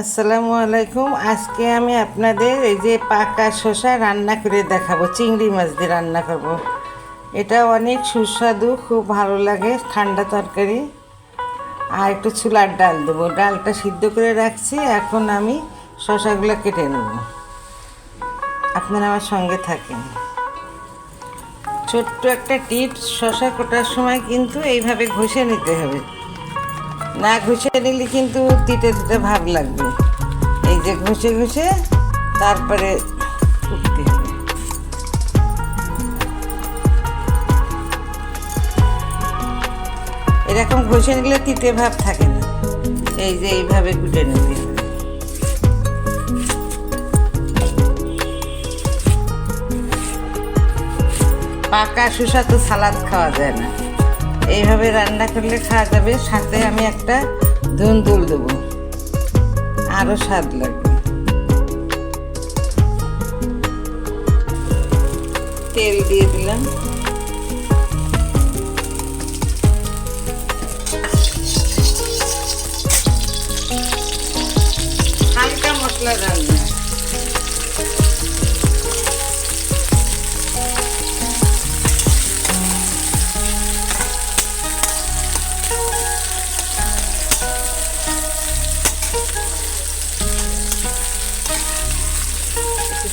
আসসালামু আলাইকুম। আজকে আমি আপনাদের এই যে পাকা শসা রান্না করে দেখাবো, চিংড়ি মাছ দিয়ে রান্না করব। এটা অনেক সুস্বাদু, খুব ভালো লাগে, ঠান্ডা তরকারি। আর একটু চুলার ডাল দেবো। ডালটা সিদ্ধ করে রাখছি, এখন আমি শসাগুলো কেটে নেব। আপনারা আমার সঙ্গে থাকেন। ছোট্ট একটা টিপস, শসা কোটার সময় কিন্তু এইভাবে ঘষে নিতে হবে। না ঘষে নিলে কিন্তু তিতে তিতে ভাব লাগবে। এই যে ঘষে ঘষে তারপরে হবে। এরকম ঘষে নিলে তিতে ভাব থাকে না। এই যে এইভাবে নিতে হবে পাকা শসা তো সালাদ খাওয়া যায় না। এইভাবে রান্না করলে খাওয়া যাবে। সাথে আমি একটা ধুন্দুল দেবো। আরও স্বাদ লাগবে। তেল দিয়ে দিলাম। হালকা মশলা রান্না।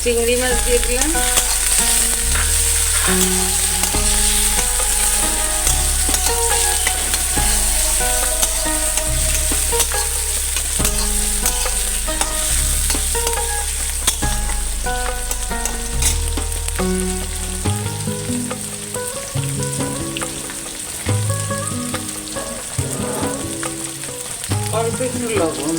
চিংড়ি মাছ দিয়ে দিলাম। অল্প একটু লবণ।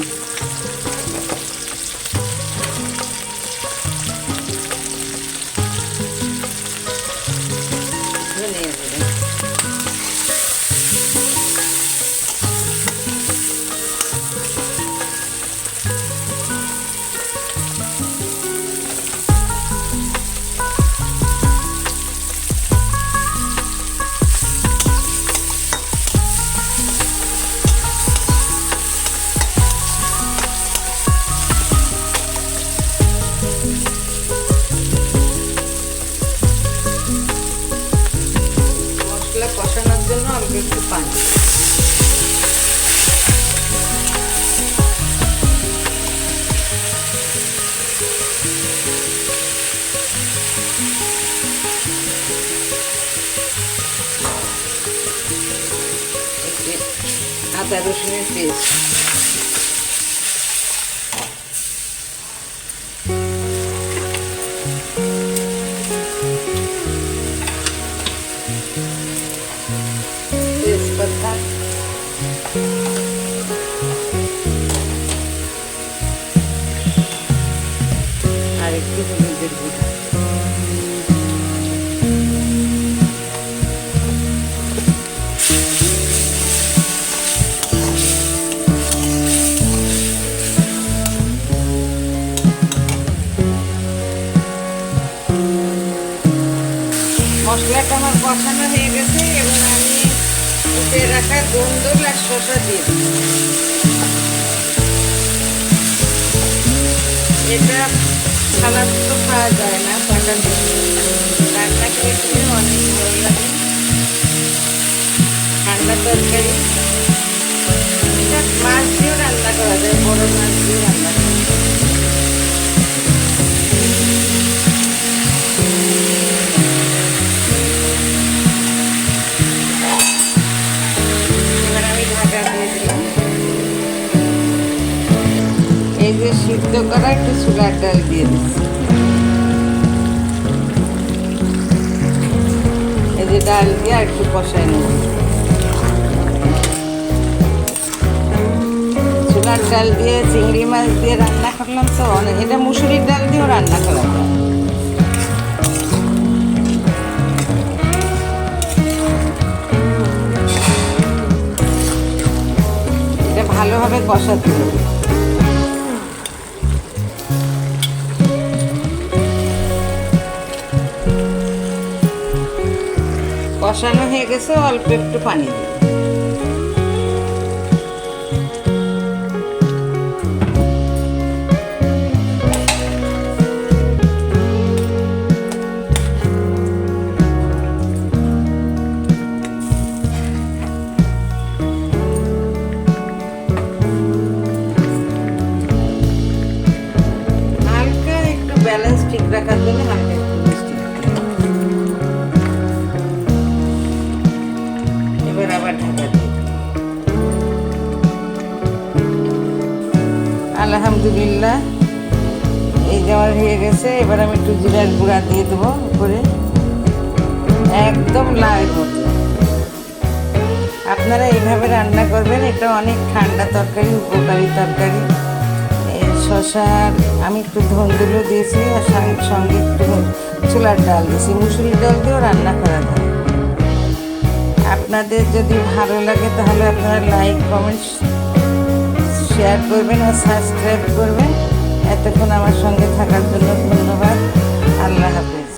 até dos benefícios. মশলাটা আমার কষানো হয়ে গেছে এবং আমি উঠে রাখা গন্ধল আর শসা দিয়ে এটা সালাদ তো খাওয়া যায় না বাটার রান্না করে খেলে অনেক ভালো লাগে। ঠান্ডা তরকারি। এটা মাছ দিয়েও রান্না করা যায়, বড় মাছ দিয়েও রান্না করা যায়। সিদ্ধ করা একটু চুলার ডাল দিয়ে দিচ্ছি। এই যে ডাল দিয়ে আর একটু কষাই নেব। চুলার ডাল দিয়ে চিংড়ি মাছ দিয়ে রান্না করলাম তো, অনেক এটা মুসুরির ডাল দিয়েও রান্না করা যায়। ভালোভাবে কষাতে হবে। কষানো হয়ে গেছে অল্প একটু পানি দিই ব্যালেন্স ঠিক রাখার জন্য আলহামদুলিল্লাহ। এই যে আমার হয়ে গেছে, এবার আমি একটু জিরার গুঁড়া দিয়ে দেবো উপরে। একদম মতো। আপনারা এইভাবে রান্না করবেন, এটা অনেক ঠান্ডা তরকারি, উপকারী তরকারি। শশার আমি একটু ধন্দুলো দিয়েছি, আর সঙ্গে- সঙ্গে একটু ছোলার ডাল দিয়েছি। মুসুরির ডাল দিয়েও রান্না করা যায়। আপনাদের যদি ভালো লাগে, তাহলে আপনারা লাইক কমেন্ট শেয়ার করবেন ও সাবস্ক্রাইব করবেন। এতক্ষণ আমার সঙ্গে থাকার জন্য ধন্যবাদ। আল্লাহ হাফিজ।